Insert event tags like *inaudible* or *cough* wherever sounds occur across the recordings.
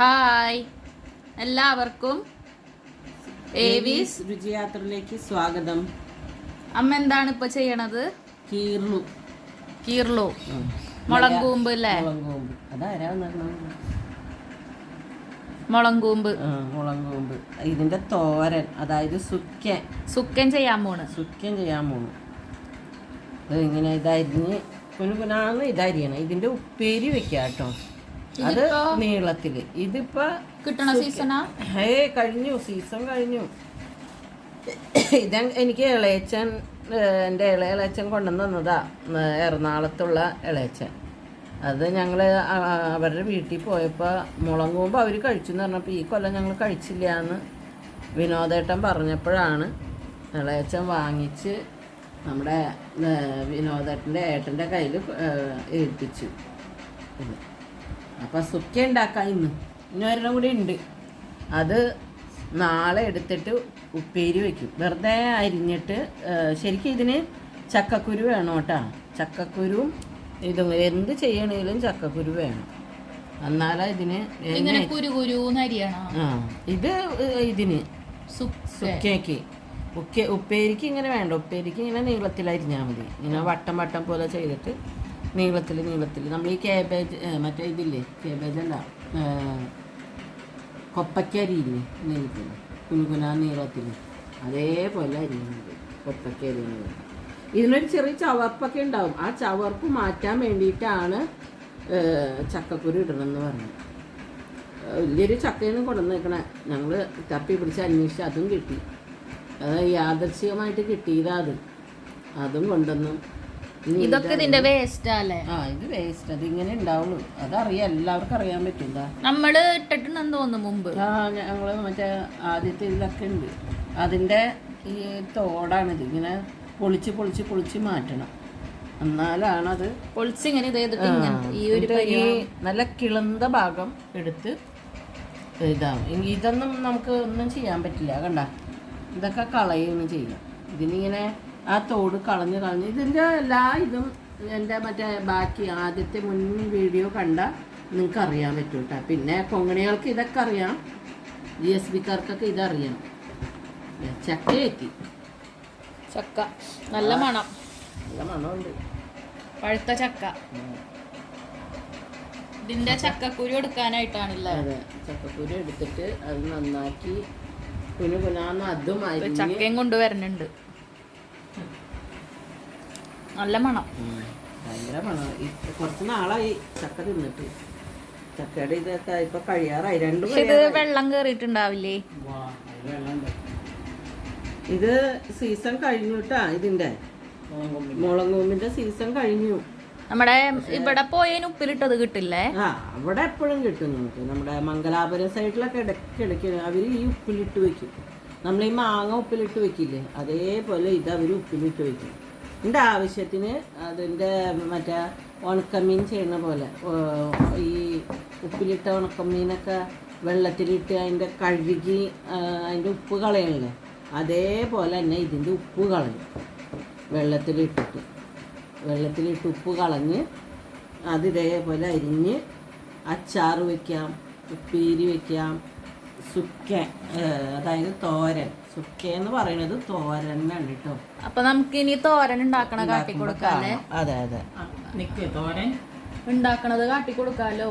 Hi. എല്ലാവർക്കും ഏവീസ് രുചിയാത്രയിലേക്ക് സ്വാഗതം. അമ്മ എന്താണ് ഇപ്പൊ ചെയ്യണത്? കീർണു കീർലു മുളങ്കൂമ്പ് അല്ലേ? മുളങ്കൂമ്പ് അതാരാ മുളങ്കൂമ്പ് മുളങ്കൂമ്പ് ഇതിന്റെ തോരൻ അതായത് സുക്കൻ സുക്കൻ ചെയ്യാൻ പോണ്. സുക്കൻ ചെയ്യാൻ പോണു. ഇത് ഇങ്ങനെ ഇതരിഞ്ഞ് കുനുകുനാന്ന് ഇതരിയണം. ഇതിന്റെ ഉപ്പേരി വെക്കാട്ടോ. കേട്ടോ അത്? നീളത്തിൽ. ഇതിപ്പോ കിട്ടണ സീസണാ ഏ കഴിഞ്ഞു. സീസൺ കഴിഞ്ഞു. ഇത് എനിക്ക് ഇളയച്ചൻ എന്റെ ഇളയ ഇളയച്ചൻ കൊണ്ടുവന്ന് തന്നതാ. എറണാകുളത്തുള്ള ഇളയച്ചൻ അത് ഞങ്ങൾ അവരുടെ വീട്ടിൽ പോയപ്പോൾ മുളങ്ങുമ്പോൾ കൂമ്പ് അവർ കഴിച്ചു എന്ന് പറഞ്ഞപ്പോൾ ഈ കൊല്ലം ഞങ്ങൾ കഴിച്ചില്ല എന്ന് വിനോദേട്ടൻ പറഞ്ഞപ്പോഴാണ് ഇളയച്ചൻ വാങ്ങിച്ച് നമ്മുടെ വിനോദേട്ടന്റെ ഏട്ടന്റെ കയ്യിൽ ഏൽപ്പിച്ചു. അപ്പം സുക്ക ഉണ്ടാക്കാം ഇന്ന്. ഇനി ഒരെണ്ണം കൂടി ഉണ്ട്. അത് നാളെ എടുത്തിട്ട് ഉപ്പേരി വയ്ക്കും വെറുതെ അരിഞ്ഞിട്ട് ശരിക്കും ഇതിന് ചക്കക്കുരു വേണം കേട്ടോ. ചക്കക്കുരുവും ഇതും എന്ത് ചെയ്യണേലും ചക്കക്കുരു വേണം. എന്നാലാ ഇതിന് ആ ഇത് ഇതിന് സുക്കേക്ക്. ഉപ്പേരിക്ക് ഇങ്ങനെ വേണ്ട. ഉപ്പേരിക്ക് ഇങ്ങനെ നീളത്തിൽ അരിഞ്ഞാൽ മതി. ഇങ്ങനെ വട്ടം വട്ടം പോലെ ചെയ്തിട്ട് നീളത്തിൽ നീളത്തിൽ നമ്മൾ ഈ കേബേജ് മറ്റേ ഇതില്ലേ? കേബേജ് അല്ല കൊപ്പക്കരി ഇല്ലേ നീളത്തിൽ കുനുകുന നീളത്തിൽ അതേപോലെ അരിയുന്നത് കൊപ്പക്കരി ഇതിനൊരു ചെറിയ ചവർപ്പൊക്കെ ഉണ്ടാവും. ആ ചവർപ്പ് മാറ്റാൻ വേണ്ടിയിട്ടാണ് ചക്കക്കുരു ഇടണമെന്ന് പറഞ്ഞത്. വലിയൊരു ചക്കയൊന്നും കൊണ്ടുവന്ന് നിൽക്കണേ ഞങ്ങൾ തപ്പി പിടിച്ച് അന്വേഷിച്ച് അതും കിട്ടി. അത് യാദർശികമായിട്ട് കിട്ടിയതാ അത്. അതും കൊണ്ടുവന്നു. ഇതൊക്കെ ഇതിന്റെ വേസ്റ്റ് അല്ലേ ആ ഇത് വേസ്റ്റ് അത് ഇങ്ങനെ ഉണ്ടാവുള്ളൂ. അതറിയാം എല്ലാവർക്കും അറിയാൻ പറ്റും. നമ്മൾ ഇട്ടിട്ടുണ്ടെന്ന് തോന്നുന്നു മുമ്പ്. ആ ഞങ്ങൾ മറ്റേ ആദ്യത്തെ ഇതിലൊക്കെ ഉണ്ട്. അതിന്റെ ഈ തോടാണിത് ഇങ്ങനെ പൊളിച്ച് പൊളിച്ച് പൊളിച്ച് മാറ്റണം. എന്നാലാണത് അത് പൊളിച്ചിങ്ങനെ ഇത് ഈ ഒരു ഈ നല്ല കിളന്ത ഭാഗം എടുത്ത് ഇതാവും. ഇ- ഇതൊന്നും നമുക്ക് ഒന്നും ചെയ്യാൻ പറ്റില്ല. കണ്ട? ഇതൊക്കെ കളയുകയാണ് ചെയ്യാം ഇതിനിങ്ങനെ ആ തോട് കളഞ്ഞ് കളഞ്ഞ് ഇതിന്റെ എല്ലാ ഇതും എന്റെ മറ്റേ ബാക്കി ആദ്യത്തെ മുൻ വീഡിയോ കണ്ട നിങ്ങൾക്ക് അറിയാൻ പറ്റും കേട്ടോ പിന്നെ കൊങ്ങണികൾക്ക് ഇതൊക്കെ അറിയാം. ജി എസ് ബിക്കാർക്കൊക്കെ ഇതറിയാം. ചക്ക എത്തി ചക്ക. നല്ല മണം. നല്ല മണമുണ്ട്. പഴുത്ത ചക്ക. ഇതിന്റെ ചക്കക്കുരു എടുക്കാനായിട്ടാണല്ലേ? അതെ ചക്കക്കുരു എടുത്തിട്ട് അത് നന്നാക്കി കുനു കുനാന്ന് അതും ചക്കയും കൊണ്ടുവരണുണ്ട് നല്ല മണം. ഭയങ്കര മണം. കുറച്ച് നാളായി ചക്ക തിന്നിട്ട്. ചക്കയുടെ ഇതൊക്കെ ഇപ്പൊ കഴിയാറായി. രണ്ടും ഇത് വെള്ളം കേറിയിട്ടുണ്ടാവില്ലേ? ഇത് സീസൺ കഴിഞ്ഞു കേട്ടാ ഇതിന്റെ. മുളങ്കൂമ്പിന്റെ സീസൺ കഴിഞ്ഞു. നമ്മുടെ ഇവിടെ പോയതിന് ഉപ്പിലിട്ടത് കിട്ടില്ലേ? ആ അവിടെ എപ്പോഴും കിട്ടും നമുക്ക്. നമ്മുടെ മംഗലാപുരം സൈഡിലൊക്കെ ഇടയ്ക്ക് ഇടയ്ക്ക് അവർ ഈ ഉപ്പിലിട്ട് വെക്കും. നമ്മൾ ഈ മാങ്ങ ഉപ്പിലിട്ട് വെക്കില്ലേ? അതേപോലെ ഇത് അവർ ഉപ്പിലിട്ട് വെക്കും. എന്റെ ആവശ്യത്തിന് അതിന്റെ മറ്റേ ഉണക്കമീൻ ചെയ്യുന്ന പോലെ ഈ ഉപ്പിലിട്ട ഉണക്കമീനൊക്കെ വെള്ളത്തിലിട്ട് അതിന്റെ കഴുകി അതിന്റെ ഉപ്പ് കളയണില്ലേ? അതേപോലെ തന്നെ ഇതിന്റെ ഉപ്പ് കളയും. വെള്ളത്തിലിട്ടിട്ട്. വെള്ളത്തിലിട്ട് ഉപ്പ് കളഞ്ഞ് അത് ഇതേപോലെ അരിഞ്ഞ് അച്ചാർ വയ്ക്കാം ഉപ്പേരി വെക്കാം സുക്ക അതായത് തോരൻ. സുക്ക എന്ന് പറയുന്നത് തോരനാണ് കേട്ടോ അപ്പൊ നമുക്ക് ഇനി തോരൻ ഉണ്ടാക്കണ കാട്ടി കൊടുക്കാല്ലേ? അതെ അതെ. നിക്ക് തോരൻ. ഉണ്ടാക്കണത് കാട്ടി കൊടുക്കാലോ?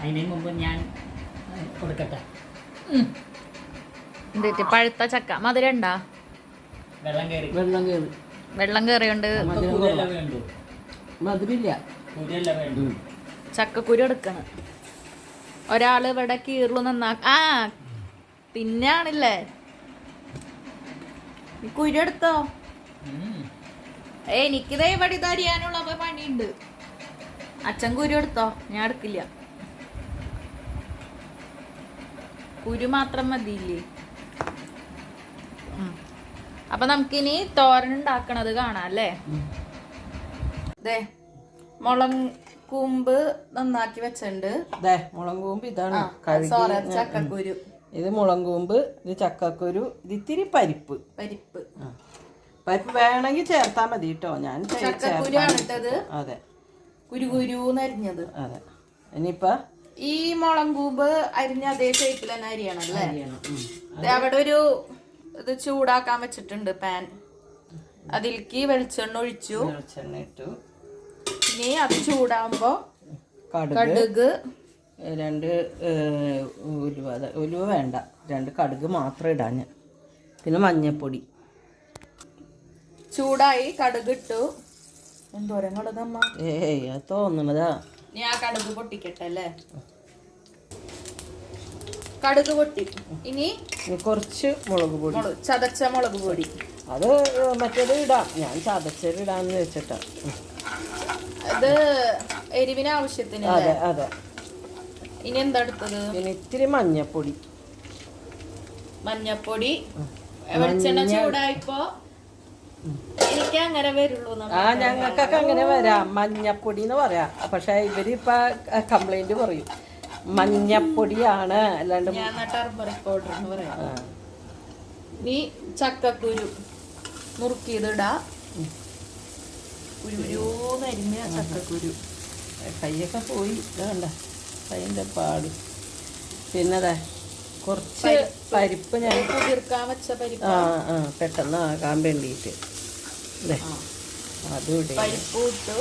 അതിന് മുമ്പ് ഞാൻ കൊടുക്കട്ടെ. എന്തേറ്റ് പഴുത്ത ചക്ക? മധുരം ഉണ്ടാ? വെള്ളം കയറി. വെള്ളം കയറി. വെള്ളം കയറിയുണ്ട് മധുരമില്ല ചക്കക്കുരു എടുക്കണം. ഒരാൾ ഇവിടെ കീറു നന്നാ ആ പിന്നാണില്ലേ? കുരു എടുത്തോ. ഏ എനിക്കിതേ ഇവിടെ ഇത് അറിയാനുള്ള പണിയുണ്ട്. അച്ഛൻ കുരു എടുത്തോ? ഞാൻ എടുക്കില്ല. കുരു മാത്രം മതിയില്ലേ. അപ്പൊ നമുക്കിനി തോരൻ ഉണ്ടാക്കണത് കാണാം അല്ലേ? മുളക് കൂമ്പ് നന്നാക്കി വെച്ചിട്ടുണ്ട്. അതെ മുളങ്കൂമ്പ് ഇതാണ്. സോറി, ചക്കക്കുരു. ഇത് മുളങ്കൂമ്പ് ഇത് ചക്കക്കുരു ഇത് ഇത്തിരി പരിപ്പ്. പരിപ്പ്. പരിപ്പ് വേണമെങ്കിൽ ചേർത്താൽ മതി കേട്ടോ. ഞാൻ അതെ. കുരു കുരു അതെ. ഇനിയിപ്പോ ഈ മുളം കൂമ്പ് അരിഞ്ഞ അതേ ഷേപ്പിൽ തന്നെ അരിയണല്ലേ? അവിടെ ഒരു ഇത് ചൂടാക്കാൻ വെച്ചിട്ടുണ്ട് പാൻ അതിലേക്ക് വെളിച്ചെണ്ണ ഒഴിച്ചു. വെളിച്ചെണ്ണ ഇട്ടു. ഇനി അത് ചൂടാകുമ്പോ കടുക്. രണ്ട് ഉലുവ ഉലുവ വേണ്ട. രണ്ട് കടുക് മാത്രം ഇടാൻ പിന്നെ മഞ്ഞപ്പൊടി. ചൂടായി കടുക് ഇട്ടു. എന്തോരം കടുകമ്മ ഏയ് അത് തോന്നണതാ. ഞാൻ ആ കടുക് പൊട്ടിക്കട്ടെ അല്ലേ? കടുക് പൊട്ടി. ഇനി കുറച്ച് മുളക് പൊടി. ചതച്ച മുളക് പൊടി. അത് മറ്റേത് ഇടാം. ഞാൻ ചതച്ചത് ഇടാന്ന് വെച്ചിട്ടാ. അത് എരിവിന് ആവശ്യത്തിന് അതെ അതെ. ഇനി എന്താ എടുത്തത്? പിന്നെ ഇത്തിരി മഞ്ഞപ്പൊടി. മഞ്ഞപ്പൊടി. വെളിച്ചെണ്ണ ചൂടായിപ്പോ എനിക്ക് അങ്ങനെ വരുള്ളൂ ആ ഞങ്ങൾക്കൊക്കെ അങ്ങനെ വരാം. മഞ്ഞപ്പൊടി എന്ന് പറയാം. പക്ഷെ ഇവർ ഇപ്പൊ കംപ്ലൈന്റ് പറയും. മഞ്ഞപ്പൊടിയാണ്. അല്ലാണ്ട് ഞാൻ ടർമറിക് പൗഡർ എന്ന് പറയാം. ഇനി ചക്കക്കുരു നുറുക്കിയതിടാ കുരുകുരൂന്നരിഞ്ഞ ചക്കക്കുരു. കൈയൊക്കെ പോയി ഇതാണ്ട കൈന്റെ പാട്. പിന്നെ അതെ കുറച്ച് പരിപ്പ് ഞാൻ കുതിർക്കാൻ വെച്ച പരിപ്പ്? ആ ആ പെട്ടെന്ന് ആകാൻ വേണ്ടിയിട്ട്. അല്ലേ അതും ഇടേ പരിപ്പ് ഇട്ടു.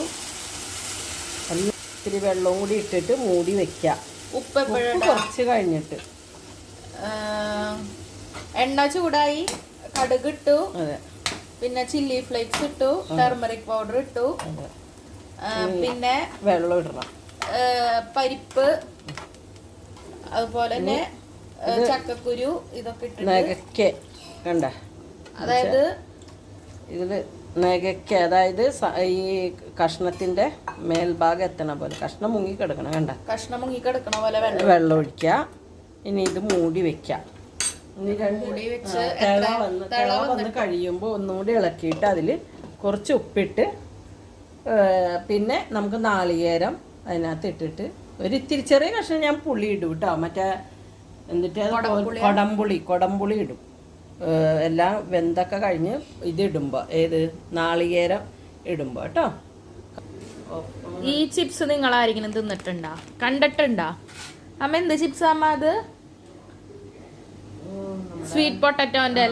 ഇത്തിരി വെള്ളവും കൂടി ഇട്ടിട്ട് മൂടി വെക്കാം. ഉപ്പ് ഉപ്പ് കുറച്ച് കഴിഞ്ഞിട്ട്. എണ്ണ ചൂടായി. കടുക് ഇട്ടു. അതെ. പിന്നെ ചില്ലി ഫ്ലേക്സ് ഇട്ടു ടർമറിക് പൗഡർ ഇട്ടു. പിന്നെ വെള്ളം ഇടണം. പരിപ്പ് അതുപോലെ തന്നെ ചക്കക്കുരു ഇതൊക്കെ ഇട്ടിട്ട്. കണ്ട? അതായത് ഇതിൽ നകയ്ക്ക് അതായത് ഈ കഷ്ണത്തിന്റെ മേൽഭാഗം എത്തണ പോലെ കഷ്ണം മുങ്ങി കിടക്കണം കണ്ട? കഷ്ണം മുങ്ങി കിടക്കണ പോലെ വെള്ളം വെള്ളം ഒഴിക്കുക ഇനി ഇത് മൂടി വെക്കാം. വെച്ച് തിള വന്ന് തിള വന്ന് കഴിയുമ്പോൾ ഒന്നുകൂടി ഇളക്കിയിട്ട് അതിൽ കുറച്ച് ഉപ്പിട്ട് പിന്നെ നമുക്ക് നാളികേരം അതിനകത്ത് ഇട്ടിട്ട് ഒരു ഇത്തിരി ചെറിയ കഷ്ണം ഞാൻ പുളി ഇടും കേട്ടോ. മറ്റേ എന്നിട്ട് കൊടംപുളി കൊടംപുളി ഇടും. എല്ലാം വെന്തൊക്കെ കഴിഞ്ഞ് ഇതിടുമ്പോൾ ഏത് നാളികേരം ഇടുമ്പോൾ കേട്ടോ. ഈ ചിപ്സ് നിങ്ങൾ ആരെങ്കിലും കണ്ടിട്ടുണ്ടോ കണ്ടിട്ടുണ്ടാ? അമ്മ എന്ത് ചിപ്സ് അമ്മ അത്? സ്വീറ്റ് പൊട്ടറ്റോന്റെ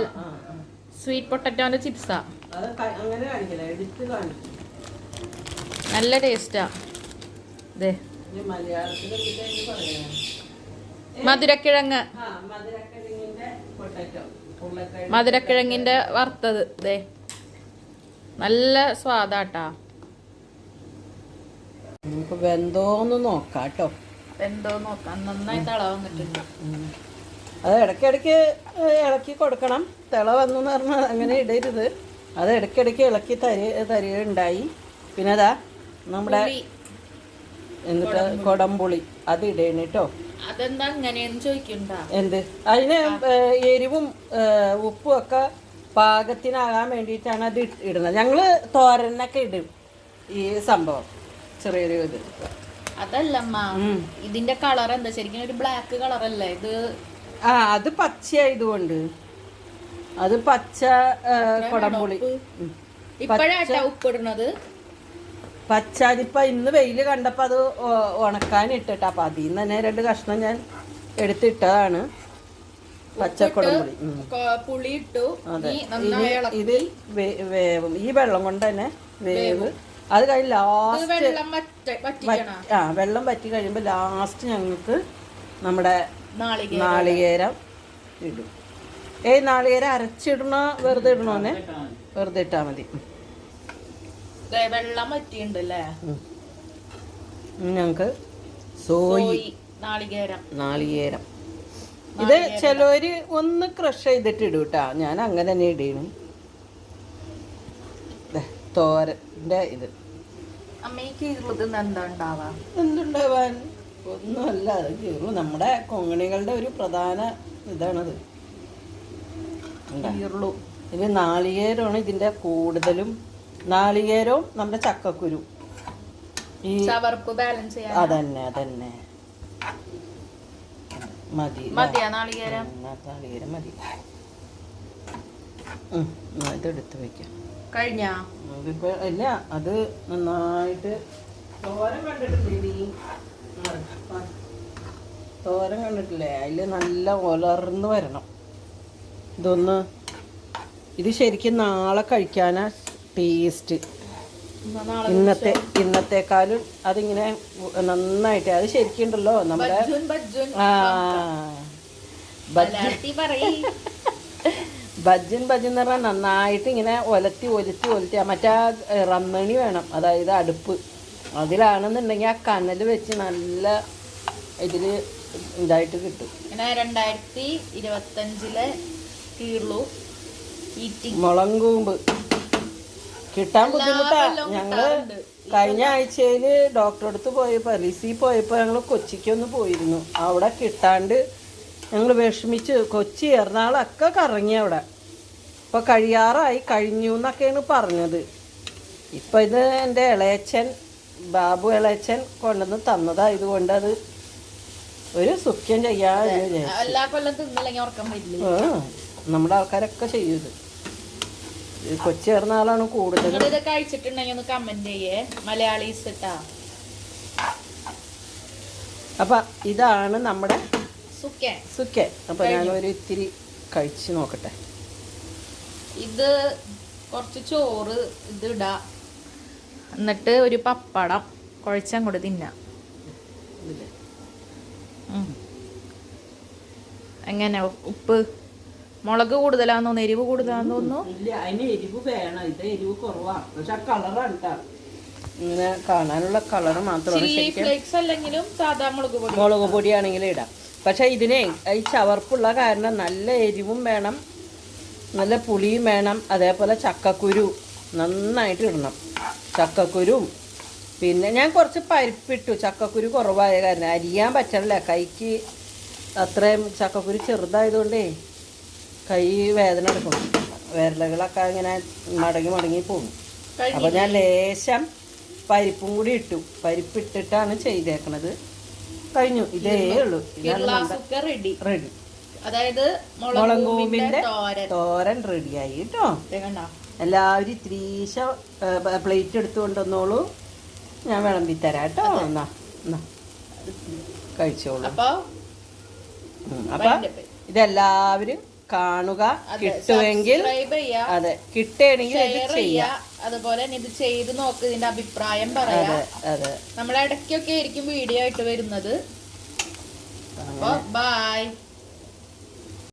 സ്വീറ്റ് പൊട്ടറ്റോന്റെ ചിപ്സാ നല്ല ടേസ്റ്റാ ഇത് മധുരക്കിഴങ്ങ്. ആ മധുരക്കിഴങ്ങിന്റെ പൊട്ടറ്റോ ഉരുളക്കിഴങ്ങ് മധുരക്കിഴങ്ങിന്റെ വറുത്തത്. ദേ. നല്ല സ്വാദാട്ടാ. നമുക്ക് വെന്തോന്ന് നോക്കാട്ടോ. കേട്ടോ എന്തോ നോക്കാം നന്നായി തള വന്നിട്ടുണ്ട് അത് ഇടയ്ക്കിടയ്ക്ക് ഇളക്കി കൊടുക്കണം. തിള വന്നു എന്ന് പറഞ്ഞാൽ അങ്ങനെ ഇടരുത്. അത് ഇടയ്ക്കിടയ്ക്ക് ഇളക്കി തരി തരികയുണ്ടായി. പിന്നെ അതാ നമ്മുടെ എന്നിട്ട് കൊടംപുളി. അത് ഇടേണ് കേട്ടോ അതെന്താ അങ്ങനെയെന്ന് ചോദിക്കണ്ട? എന്ത്? അതിന് എരിവും ഉപ്പും ഒക്കെ പാകത്തിനാകാൻ വേണ്ടിയിട്ടാണ് അത് ഇടുന്നത്. ഞങ്ങൾ തോരനൊക്കെ ഇടും ഈ സംഭവം. ചെറിയൊരു ഇത്. അതല്ലമ്മ. ഇതിന്റെ കളർ എന്താ ശരിക്കും ഒരു ബ്ലാക്ക് കളർ അല്ലേ ഇത് ആ അത് പച്ചയായതുകൊണ്ട് അത് പച്ച കൊടംപുളി. ഉപ്പിടുന്നത് പച്ച അതിപ്പോ ഇന്ന് വെയിൽ കണ്ടപ്പോ അത് ഉണക്കാൻ ഇട്ടിട്ട് അപ്പൊ അതിൽ നിന്ന് തന്നെ രണ്ട് കഷ്ണം ഞാൻ എടുത്തിട്ടതാണ്. പച്ചക്കൊടംപുളി. പുളി ഇട്ടു ഇത് വേവും. ഈ വെള്ളം കൊണ്ട് തന്നെ വേവ്. അത് കഴിഞ്ഞ് ലാസ്റ്റ് വെള്ളം വറ്റ- ആ വെള്ളം പറ്റി കഴിയുമ്പോൾ ലാസ്റ്റ് ഞങ്ങൾക്ക് നമ്മുടെ നാളികേരം. ഇടും. ഏയ് നാളികേരം അരച്ചിടണോ? വെറുതെ ഇടണോന്നെ വെറുതെ ഇട്ടാൽ മതി. വെള്ളം പറ്റിയുണ്ടല്ലേ ഞങ്ങൾക്ക് സോയി നാളികേരം. നാളികേരം. ഇത് ചിലവര് ഒന്ന് ക്രഷ് ചെയ്തിട്ട് ഇടും കേട്ടാ ഞാൻ അങ്ങനെ തന്നെ ഇടീണു ദേ, തോരന്റെ ഇത്. അമ്മയ്ക്ക് ഇരുപത് എന്താ ഉണ്ടാവാ എന്തുണ്ടാവാൻ? ഒന്നുമല്ല അത് ചെറു നമ്മുടെ കൊങ്ങണികളുടെ ഒരു പ്രധാന ഇതാണത്? ഈർളു ഇത് നാളികേരമാണ് ഇതിന്റെ കൂടുതലും. നാളികേരവും നമ്മുടെ ചക്കക്കുരു. ഈ ചവർപ്പ് ബാലൻസ് ചെയ്യാൻ അതന്നെ അതന്നെ. മതി നാളികേരം? മതി. ഇതെടുത്ത് വെക്കാം. കഴിഞ്ഞ? ഇല്ല അത് നന്നായിട്ട്. തോരൻ ആ. തോരൻ കണ്ടിട്ടില്ലേ? അതിൽ നല്ല ഒലർന്ന് വരണം. ഇതൊന്ന് ഇത് ശരിക്കും നാളെ കഴിക്കാനാ ടേസ്റ്റ്. ഇന്നത്തെ ഇന്നത്തെക്കാളും അതിങ്ങനെ നന്നായിട്ട് അത് ശരിക്കുണ്ടല്ലോ നമ്മുടെ ഭജൻ ഭജൻ *laughs* എന്ന് പറഞ്ഞാൽ നന്നായിട്ട് ഇങ്ങനെ ഒലത്തി ഒലത്തി ഒലത്തി. മറ്റേ റന്നണി റമ്മണി വേണം. അതായത് അടുപ്പ്. അതിലാണെന്നുണ്ടെങ്കിൽ ആ കനൽ വെച്ച് നല്ല ഇതിൽ ഇതായിട്ട് കിട്ടും. പിന്നെ രണ്ടായിരത്തി ഇരുപത്തഞ്ചിലെ കീർളു മുളം കൂമ്പ്. കിട്ടാൻ ബുദ്ധിമുട്ടാ. ഞങ്ങൾ കഴിഞ്ഞ ആഴ്ചയിൽ ഡോക്ടറെ അടുത്ത് പോയപ്പോൾ റിസി പോയപ്പോൾ ഞങ്ങൾ കൊച്ചിക്കൊന്ന് പോയിരുന്നു. അവിടെ കിട്ടാണ്ട് ഞങ്ങൾ വിഷമിച്ച് കൊച്ചി എറണാകുളമൊക്കെ കറങ്ങി അവിടെ. ഇപ്പൊ കഴിയാറായി കഴിഞ്ഞു എന്നൊക്കെയാണ് പറഞ്ഞത്. ഇപ്പം ഇത് എന്റെ ഇളയച്ചൻ ബാബു ഇളയച്ചൻ കൊണ്ടുവന്ന് തന്നതാ. ഇതുകൊണ്ട് അത് ഒരു സുഖ്യം ചെയ്യാൻ എല്ലാ കൊല്ലം തിന്നില്ലെങ്കിൽ ഉറക്കം വരില്ല? നമ്മുടെ ആൾക്കാരൊക്കെ ചെയ്യുന്നത് കൊച്ചി ചേർന്ന എറണാകുളമാണ് കൂടുതൽ അപ്പൊ ഇത് കഴിച്ചിട്ടുണ്ടെങ്കിൽ ഒന്ന് കമന്റ് ചെയ്യേ. മലയാളീസ് ഇട്ടാ അപ്പം ഇതാണ് നമ്മുടെ സുക്കേ സുക്കെ അപ്പം ഞാനൊരു ഇത്തിരി കഴിച്ചു നോക്കട്ടെ. ഇത് കുറച്ച് ചോറ് ഇത് ഇടാ. എന്നിട്ട് ഒരു പപ്പടം കുഴച്ചങ്ങോട്ട് തിന്നാം? എങ്ങനെ? ഉപ്പ്? മുളക് കൂടുതലാന്ന് തോന്നുന്നു എരിവ് കൂടുതലാന്ന് തോന്നുന്നു. ഇല്ല അതിന് എരിവ് വേണം. ഇത് എരിവ് കുറവാണ് പക്ഷെ ആ കളറാണ് ഇങ്ങനെ കാണാനുള്ള കളർ മാത്രമാണ് അല്ലെങ്കിലും സാധാ മുളക് പൊടി. മുളക് പൊടിയാണെങ്കിൽ ഇടാം. പക്ഷെ ഇതിനെ ഈ ചവർപ്പുള്ള കാരണം നല്ല എരിവും വേണം. നല്ല പുളിയും വേണം. അതേപോലെ ചക്കക്കുരു. നന്നായിട്ട് ഇടണം. ചക്കക്കുരും. പിന്നെ ഞാൻ കുറച്ച് പരിപ്പിട്ടു. ചക്കക്കുരു കുറവായ കാരണം അരിയാൻ പറ്റണില്ല. കൈക്ക് അത്രയും ചക്കക്കുരു ചെറുതായതുകൊണ്ടേ കൈ വേദന എടുക്കും. വിരലുകളൊക്കെ ഇങ്ങനെ മടങ്ങി മടങ്ങി പോകും. അപ്പോൾ ഞാൻ ലേശം പരിപ്പും കൂടി ഇട്ടു. പരിപ്പിട്ടിട്ടാണ് ചെയ്തേക്കണത്. കഴിഞ്ഞു. ഇതേ ഉള്ളൂ. റെഡി റെഡി അതായത് മുളക് കൂമ്പിന്റെ തോരൻ. റെഡിയായി കേട്ടോ. എല്ലാവരും ഇത്തിരീശ പ്ലേറ്റ് എടുത്തു കൊണ്ടുവന്നോളൂ. ഞാൻ വിളമ്പി തരാം കേട്ടോ. എന്നാ എന്നാ. കഴിച്ചോളൂ. അപ്പൊ? ഇതെല്ലാവരും കാണുക കിട്ടുമെങ്കിൽ അതെ കിട്ടുകയാണെങ്കിൽ ഇത് ചെയ്യാം. അതുപോലെ തന്നെ ഇത് ചെയ്ത് നോക്ക് ഇതിന്റെ അഭിപ്രായം പറയാം. നമ്മൾ ഇടയ്ക്കൊക്കെ ആയിരിക്കും വീഡിയോ ആയിട്ട് വരുന്നത്. ബൈ